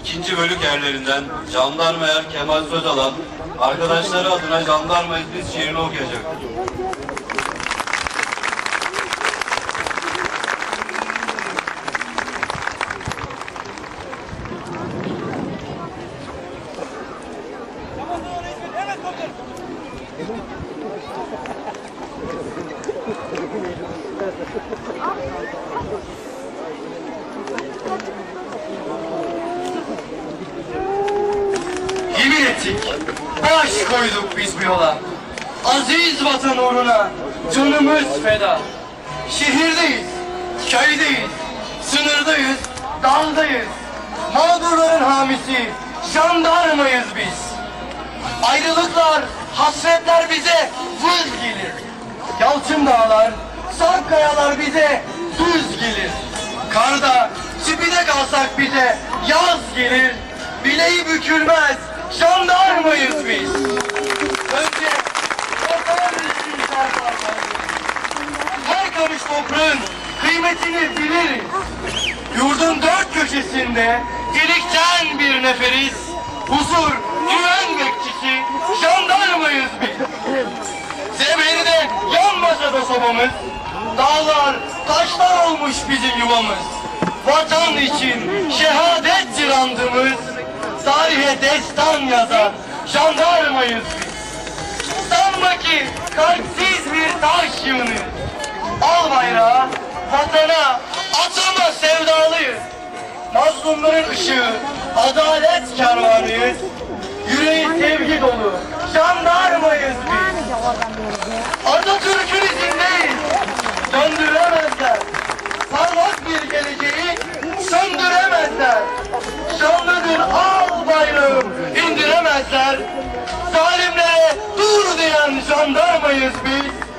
ikinci bölük erlerinden Jandarma Er Kemal Sözalan arkadaşları adına Jandarma İdris şiirini okuyacaktır. Yemin ettik, baş koyduk biz bu yola. Aziz vatan uğruna canımız feda. Şehirdeyiz, köydeyiz, sınırdayız, dağdayız. Mağdurların hamisi, jandarmayız biz. Ayrılıklar, hasretler bize vız gelir. Yalçın dağlar, sarp kayalar bize düz gelir. Karda, çipide kalsak bize yaz gelir. Bileği bükülmez, jandarmayız biz. Önce vatan için jandarmayız. Her kamış toprağın kıymetini biliriz. Yurdun dört köşesinde delikten bir neferiz. Huzur, güven bekçisi, jandarmayız biz. Zeminide yanmasa da sobamız, dağlar, taşlar olmuş bizim yuvamız. Vatan için şehadettir andımız, tarihe destan yazan jandarmayız. Sanma ki kalpsiz bir taş yığını. Al bayrağı, vatana, atama sevdalıyız. Mazlumların ışığı, adalet kervanıyız. Yüreği sevgi dolu, anlar mıyız biz?